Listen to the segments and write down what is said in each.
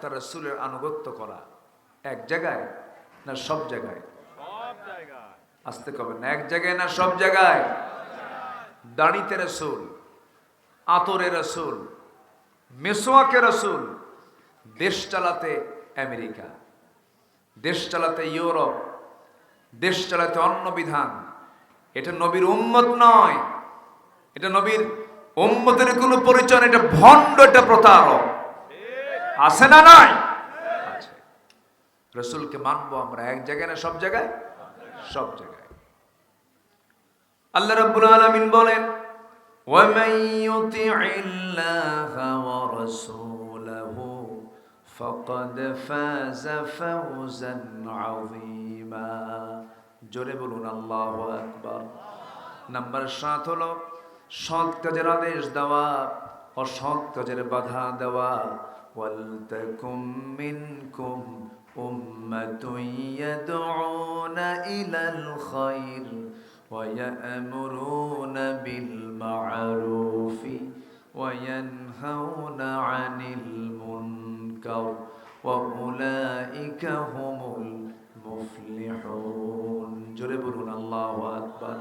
তার রসুলের আনুগত্য করা। এক জায়গায় না সব জায়গায়? সব জায়গায়। আসতে কবে না এক জায়গায় না সব জায়গায়? দাড়িতে রসুল আতরে রসুল মেসোয়াকে রসুল দেশ চালাতে আমেরিকা দেশ চালাতে ইউরোপ দেশ চালাতে অন্য বিধান। এটা নবীর উম্মত নয়। এটা নবীর উম্মতের কোনো পরিচয় এটা ভণ্ড এটা প্রতারক। আছে না নাই আছে রসুলকে মানবো আমরা এক জায়গায় না সব জায়গায় সব জায়গায় আল্লাহ রাব্বুল আলামিন বলেন ومن يطع الله ورسوله فقد فاز فوزا عظيما জোরে বলুন আল্লাহু আকবার নাম্বার সাত হলো সৎ কাজের আদেশ দেওয়া অসৎ কাজের বাধা দেওয়া ওয়ালতাকুম মিনকুম উম্মাতুন ইয়াদউনা ইলাল খায়র ويأمرون بالمعروف وينهون عن المنكر وأولئك هم المفلحون জোরে বলুন আল্লাহু আকবার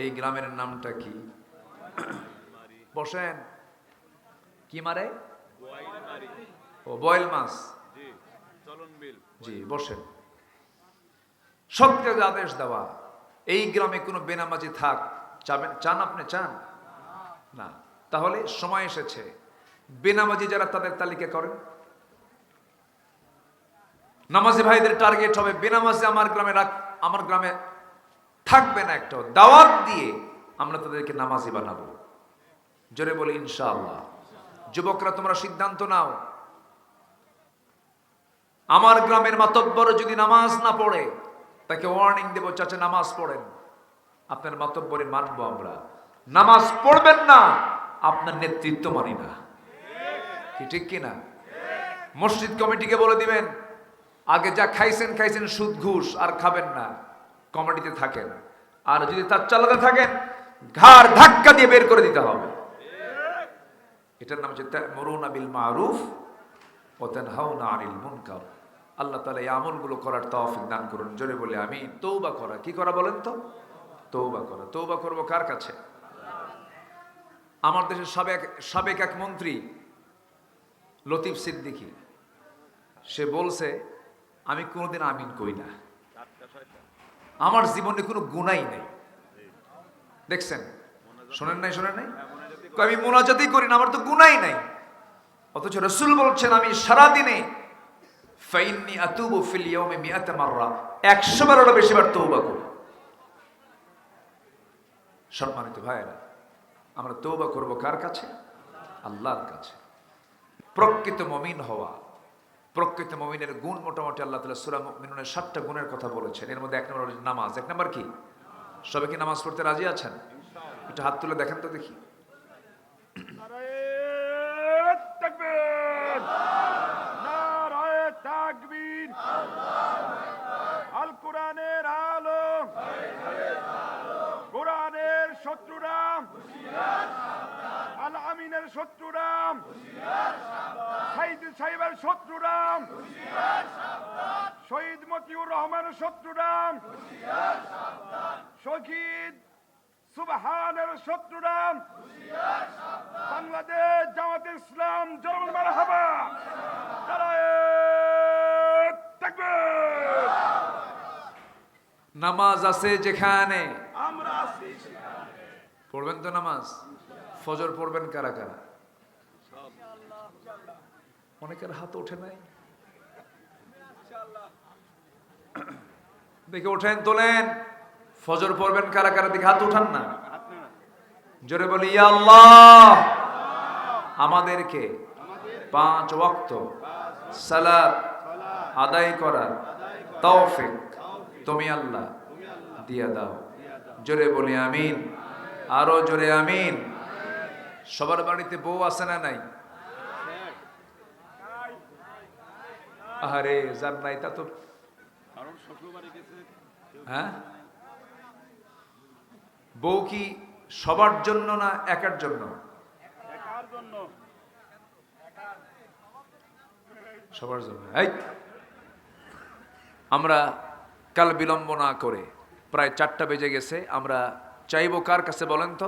এই গ্রামের নামটা কি বসেন কি মারে ও বয়েল মাছ। জি আদেশ দেওয়া। এই গ্রামে কোনো বেনামাজি থাক। চাবেন চান আপনি চান? না। তাহলে সময় এসেছে। বেনামাজি যারা তাদের তালিকা করেন। নামাজি ভাইদের টার্গেট হবে বেনামাজি আমার গ্রামে রাখ আমার গ্রামে থাকবে না একটা। দাওয়াত দিয়ে আমরা তাদেরকে নামাজি বানাবো। জোরে বলি ইনশাআল্লাহ। যুবকরা তোমরা সিদ্ধান্ত নাও। আমার গ্রামের মাতব্বর যদি নামাজ না পড়ে, তাকে ওয়ার্নিং দেবো, চাচা, নামাজ পড়েন। আপনার মাতব্বরে মানবো আমরা। নামাজ পড়বেন না, আপনার নেতৃত্ব মানি না। কি ঠিক কিনা? মসজিদ কমিটিকে বলে দিবেন, আগে যা খাইছেন খাইছেন সুদ, ঘুষ, আর খাবেন না। কমিটিতে থাকেন। আর যদি তার চালাতে থাকেন, ঘাড় ধাক্কা দিয়ে বের করে দিতে হবে। এটার নাম হচ্ছে মরুনা বিল মারুফ ও তানহাউনা আনিল মুনকার। আল্লাহ তাআলা এই আমলগুলো করার তৌফিক দান করুন। জোরে বলে আমি তৌবা করা। কি করা বলেন তো? তৌবা করা। তৌবা করব কার কাছে? আমার দেশের সাবেক সাবেক এক মন্ত্রী, লতিফ সিদ্দিকী। সে বলছে, আমি কোনোদিন আমিন কই না। আমার জীবনে কোনো গুণাই নেই। দেখছেন? শোনেন নাই শোনেন নাই? আমি মোনাজাতই করি না, আমার তো গুণাই নাই। অথচ রসুল বলছেন, আমি সারাদিনে ফাইন্নি আতুবু ফিল ইয়াউমি মিআতা মাররা। 100 বারেরও বেশি বার তওবা করি। সম্মানিত ভাইয়েরা, আমরা তওবা করব কার কাছে? আল্লাহর কাছে। প্রকৃত মমিন হওয়া, প্রকৃত মমিনের গুণ মোটামুটি আল্লাহ তালা সুরা মিনুনের সাতটা গুণের কথা বলেছেন। এর মধ্যে এক নম্বর নামাজ। এক নম্বর কি? সবাই কি নামাজ পড়তে রাজি আছেন? একটু হাত তুলে দেখেন তো দেখি। শত্রুরাম। সাইদ সাহেবের শত্রুরাম। শহীদ মতিউর রহমানের শত্রুরাম। শহীদ সুবহানের শত্রুরাম। বাংলাদেশ জামাত ইসলাম জরুল মারহাবা। নামাজ আছে যেখানে। আমরা আছি পড়বেন তো নামাজ? ফজর পড়বেন কারা কারা? অনেকের হাত ওঠে নাই। দেখে ওঠেন, তোলেন। ফজর পড়বেন কারা কারা? দিকে হাত উঠান না। জোরে বলি আল্লাহ! আমাদেরকে পাঁচ ওয়াক্ত সালাত আদায় করার তৌফিক তুমি আল্লাহ দিয়া দাও। জোরে বলি, আমিন। আরও জোরে, আমিন। সবার বাড়িতে বউ আছে না নাই? আরে যার নাই তা তো হ্যাঁ? বউ কি সবার জন্য না একার জন্য। সবার জন্য। এই আমরা কাল বিলম্ব না করে প্রায় চারটা বেজে গেছে আমরা চাইব কার কাছে বলেন তো?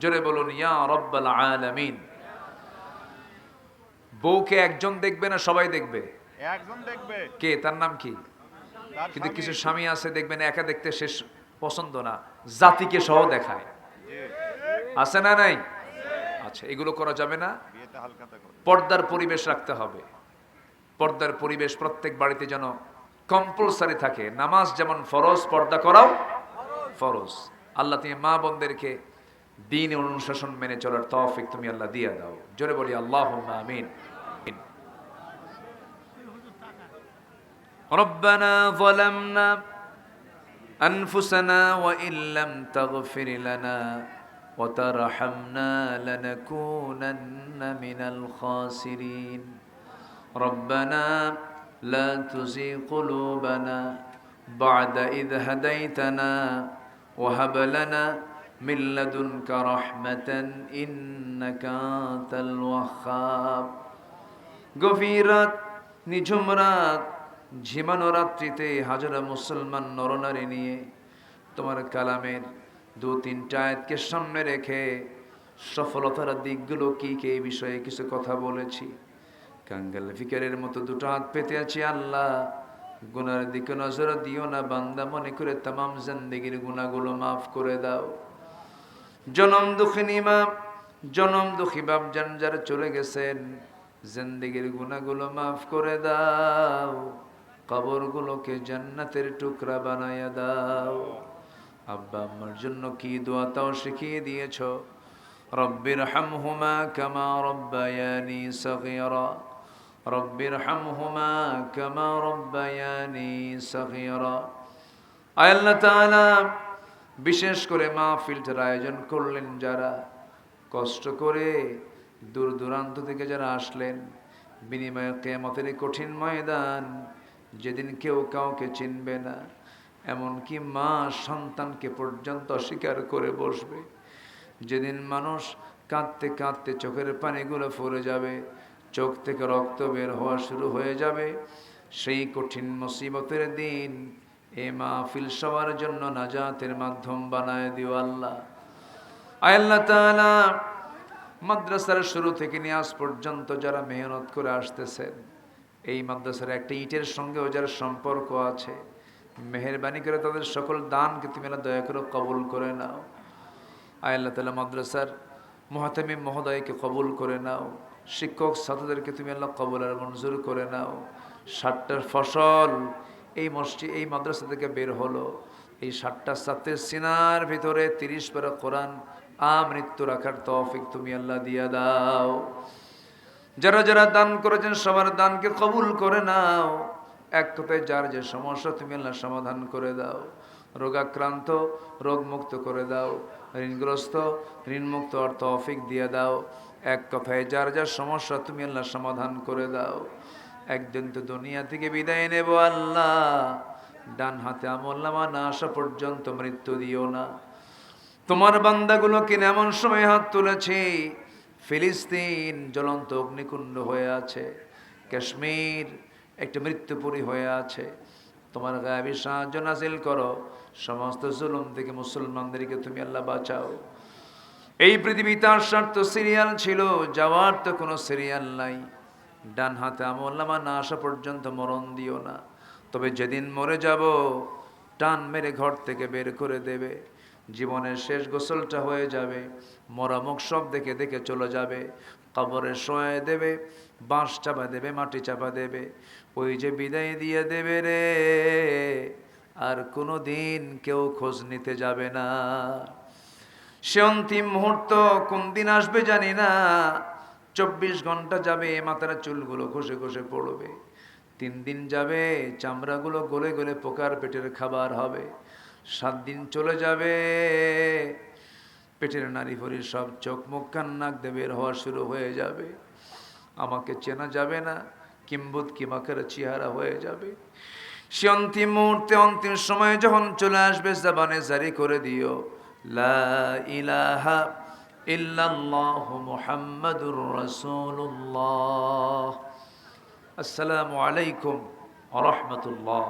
জোরে বলুন ইয়া রব্বাল আলামিন। বউকে একজন দেখবে না সবাই দেখবে? একজন দেখবে। কে? তার নাম কি? কিন্তু কিছু স্বামী আছে দেখবেন একা দেখতে শেষ পছন্দ না জাতিকে সহ দেখায়। আছে না নাই? আচ্ছা এগুলো করা যাবে না। পর্দার পরিবেশ রাখতে হবে। পর্দার পরিবেশ প্রত্যেক বাড়িতে যেন কম্পালসারি থাকে। নামাজ যেমন ফরজ পর্দা করাও ফরজ। আল্লাহ তুমি মা বোনদেরকে দিন অনুশাসন মেনে চলার তৌফিক তুমি আল্লাহ দিয়ে দাও জোরে বলি আল্লাহ আমিন ربنا ظلمنا أنفسنا وإن لم تغفر لنا وترحمنا لنكونن من الخاسرين ربنا لا تزغ قلوبنا بعد إذ هديتنا وهب لنا من لدنك رحمة إنك أنت الوهاب গভীর রাত নিঝুম রাত ঝিমানো রাত্রিতে হাজারা মুসলমান নরনারী নিয়ে তোমার কালামের দু তিনটা আয়াতকে সামনে রেখে সফলতার দিকগুলো কি কি এই বিষয়ে কিছু কথা বলেছি কাঙ্গাল ফিকারের মতো দুটো হাত পেতে আছি আল্লাহ গুনার দিকে নজর দিও না বান্দা মনে করে তামাম জিন্দেগির গুণাগুলো মাফ করে দাও জনম দুঃখিনী মা জনম দুঃখী বাপ যান যারা চলে গেছেন। জিন্দেগির গুণাগুলো মাফ করে দাও, কবরগুলোকে জান্নাতের টুকরা বানায়া দাও। আব্বা আমার জন্য কি দোয়া তাও শিখিয়ে দিয়েছ? রব্বির হামহুমা কামা রব্বায়ানি সগীরা। রব্বির হামহুমা কামা রব্বায়ানি সগীরা। আয় আল্লাহ তাআলা বিশেষ করে মাহফিলটার আয়োজন করলেন যারা, কষ্ট করে দূর দূরান্ত থেকে যারা আসলেন, বিনিময়ে কেয়ামতের কঠিন ময়দান যেদিন কেউ কাউকে চিনবে না, এমনকি মা সন্তানকে পর্যন্ত অস্বীকার করে বসবে। যেদিন মানুষ কাঁদতে কাঁদতে চোখের পানিগুলো ফুরে যাবে, চোখ থেকে রক্ত বের হওয়া শুরু হয়ে যাবে, সেই কঠিন মুসিবতের দিন এ মাহফিল সবার জন্য নাজাতের মাধ্যম বানায় দিও আল্লাহ। মাদ্রাসার শুরু থেকে নিয়ে আজ পর্যন্ত যারা মেহনত করে আসতেছেন এই মাদ্রাসার একটা ইটের সঙ্গেও যারা সম্পর্ক আছে, মেহরবানি করে তাদের সকল দানকে তুমি আল্লাহ দয়া করে কবুল করে নাও। আল্লাহ তালা মাদ্রাসার মহাতামিম মহোদয়কে কবুল করে নাও। শিক্ষক ছাত্রদেরকে তুমি আল্লাহ কবুল আর মঞ্জুর করে নাও। ষাটটার ফসল এই মসজিদ, এই মাদ্রাসা থেকে বের হলো। এই ষাটটা ছাত্রের সিনার ভিতরে তিরিশ পারা কোরআন আমৃত্যু রাখার তৌফিক তুমি আল্লাহ দিয়া দাও। যারা যারা দান করেছেন, সবার দানকে কবুল করে নাও। এক কথায় যার যে সমস্যা, তুমি আল্লাহ সমাধান করে দাও। রোগাক্রান্ত, রোগমুক্ত করে দাও। ঋণগ্রস্ত, ঋণমুক্ত অর্থ অফিক দিয়ে দাও। এক কথায় যার যার সমস্যা, তুমি আল্লাহ সমাধান করে দাও। একদিন তো দুনিয়া থেকে বিদায় নেব আল্লাহ। ডান হাতে আমল্লামা না আসা পর্যন্ত মৃত্যু দিও না। তোমার বান্দাগুলোকে এমন সময় হাত তুলেছে? ফিলিস্তিন জ্বলন্ত অগ্নিকুণ্ড হয়ে আছে। কাশ্মীর একটা মৃত্যুপুরী হয়ে আছে। তোমার গায়ে সাহায্য নাজিল করো। সমস্ত জুলুম থেকে মুসলমানদেরকে তুমি আল্লাহ বাঁচাও। এই পৃথিবীতে আসার তো সিরিয়াল ছিল, যাওয়ার তো কোনো সিরিয়াল নাই। ডান হাতে আমল্লামা না আসা পর্যন্ত মরণ দিও না। তবে যেদিন মরে যাব, টান মেরে ঘর থেকে বের করে দেবে। জীবনের শেষ গোসলটা হয়ে যাবে মরামুখ সব দেখে দেখে চলে যাবে। কবরে শোয়ে দেবে, বাঁশ চাপা দেবে, মাটি চাপা দেবে। ওই যে বিদায় দিয়ে দেবে রে, আর কোনো দিন কেউ খোঁজ নিতে যাবে না। সে অন্তিম মুহূর্ত কোন দিন আসবে জানি না। চব্বিশ ঘণ্টা যাবে, এ মাথার চুলগুলো ঘষে ঘষে পড়বে। তিন দিন যাবে, চামড়াগুলো গলে গলে পোকার পেটের খাবার হবে। সাত দিন চলে যাবে, পেটের নারী ভরি সব চোখ মুখ কান নাক দিয়ে বের হওয়া শুরু হয়ে যাবে। আমাকে চেনা যাবে না কিম্বুত কিমাকের চেহারা হয়ে যাবে। সে অন্তিম মুহূর্তে, অন্তিম সময়ে যখন চলে আসবে, জাবানে জারি করে দিও, লা ইলাহা ইল্লাল্লাহু মুহাম্মাদুর রাসূলুল্লাহ আসসালামু আলাইকুম ওয়া রাহমাতুল্লাহ